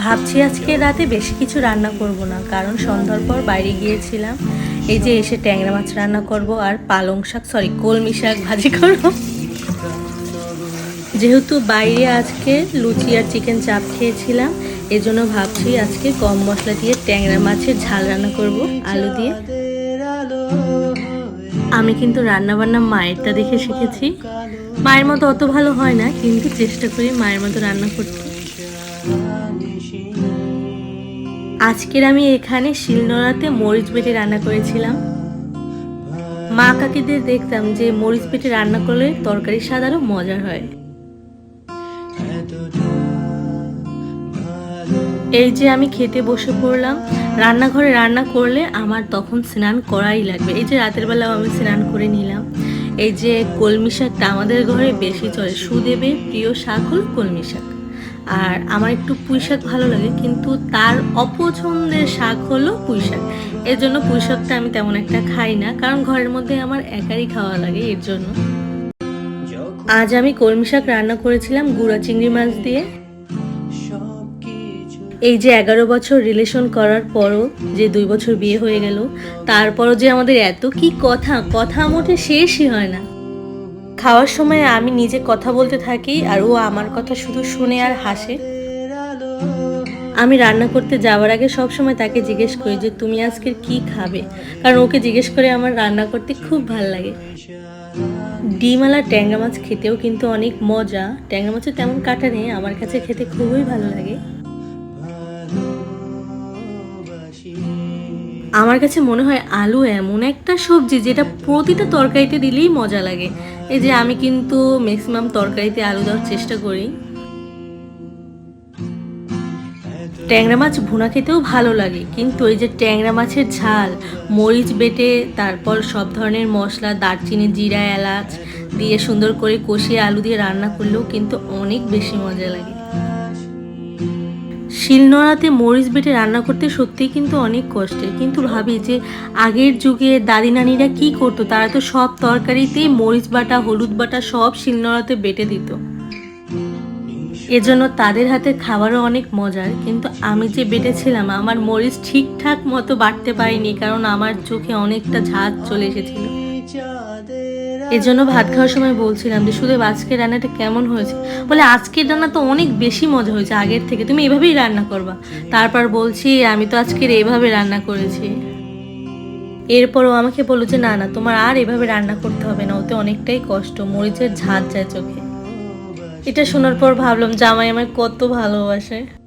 ভাবছি আজকে রাতে বেশি কিছু রান্না করব না, কারণ সন্ধ্যার পর বাইরে গিয়েছিলাম। এই যে এসে ট্যাংরা মাছ রান্না করব আর পালং শাক সরি কলমি শাক ভাজি করব। যেহেতু বাইরে আজকে লুচি আর চিকেন চাপ খেয়েছিলাম, এজন্য ভাবছি আজকে কম মশলা দিয়ে ট্যাংরা মাছের ঝাল রান্না করব, আলু দিয়ে। আমি কিন্তু রান্না বান্না মায়েরটা দেখে শিখেছি। মায়ের মতো অত ভালো হয় না, কিন্তু চেষ্টা করি মায়ের মতো রান্না করতে। আজকের আমি এখানে শিলনোড়াতে মরিচ বেটে রান্না করেছিলাম। মা কাকিদের দেখতাম যে মরিচ বেটে রান্না করলে তরকারির স্বাদ আরও মজার হয়। এই যে আমি খেতে বসে পড়লাম, রান্নাঘরে রান্না করলে আমার তখন স্নান করাই লাগবে। এই যে রাতের বেলাও আমি স্নান করে নিলাম। এই যে কলমি শাকটা আমাদের ঘরে বেশি চলে, সুদেবের প্রিয় শাক হল কলমি শাক। আর আমার একটু পুঁই শাক ভালো লাগে, কিন্তু তার অপছন্দের শাক হলো পুঁই শাক। এর জন্য পুঁই শাকটা আমি তেমন একটা খাই না, কারণ ঘরের মধ্যে আমার একারই খাওয়া লাগে এর জন্য। আজ আমি কলমি শাক রান্না করেছিলাম গুঁড়া চিংড়ি মাছ দিয়ে। এই যে এগারো বছর রিলেশন করার পরও যে দুই বছর বিয়ে হয়ে গেল, তারপরও যে আমাদের এত কি কথা কথা মোটে শেষই হয় না। খাওয়ার সময় আমি নিজে কথা বলতে থাকি আর ও আমার কথা শুধু শুনে আর হাসে। আমি রান্না করতে যাওয়ার আগে সব সময় তাকে জিজ্ঞেস করি যে, তুমি আজকে কি খাবে? কারণ ওকে জিজ্ঞেস করে আমার রান্না করতে খুব ভালো লাগে। ডিমালা ট্যাংরা মাছ খেতেও কিন্তু অনেক মজা। ট্যাংরা মাছের তেমন কাটা নেই, আমার কাছে খেতে খুবই ভালো লাগে। আমার কাছে মনে হয় আলু এমন একটা সবজি যেটা প্রতিটা তরকারিতে দিলেই মজা লাগে। এই যে আমি কিন্তু ম্যাক্সিমাম তরকারিতে আলু দেওয়ার চেষ্টা করি। ট্যাংরা মাছ ভুনা খেতেও ভালো লাগে, কিন্তু এই যে ট্যাংরা মাছের ঝাল, মরিচ বেটে, তারপর সব ধরনের মশলা, দারচিনি, জিরা, এলাচ দিয়ে সুন্দর করে কষিয়ে আলু দিয়ে রান্না করলেও কিন্তু অনেক বেশি মজা লাগে। শিলনোড়াতে মরিচ বেটে রান্না করতে সত্যিই কিন্তু অনেক কষ্টের। কিন্তু ভাবি যে আগের যুগে দাদি নানিরা কি করতো, তারা তো সব তরকারিতেই মরিচ বাটা, হলুদ বাটা সব শিলনোড়াতে বেটে দিত। এজন্য তাদের হাতে খাবারও অনেক মজার, কিন্তু আমি যে বেটেছিলাম, আমার মরিচ ঠিকঠাক মতো বাটতে পারিনি, কারণ আমার চোখে অনেকটা ঝাঁজ চলে এসেছিল। এজন্য ভাত খাওয়ার সময় বলছিলাম যে শুধু আজকের রান্নাটা কেমন হয়েছে? বলে, আজকের রান্না তো অনেক বেশি মজা হয়েছে আগের থেকে। তুমি এভাবেই রান্না করবা। তারপর বলছি, আমি তো আজকের এভাবে রান্না করেছি। এরপরও আমাকে বলল যে, না না, তোমার আর এভাবে রান্না করতে হবে না। ওতে অনেকটাই কষ্ট। মরিচের ঝাঁজ যায় চোখে। এটা শোনার পর ভাবলাম, জামাই আমায় কত ভালোবাসে।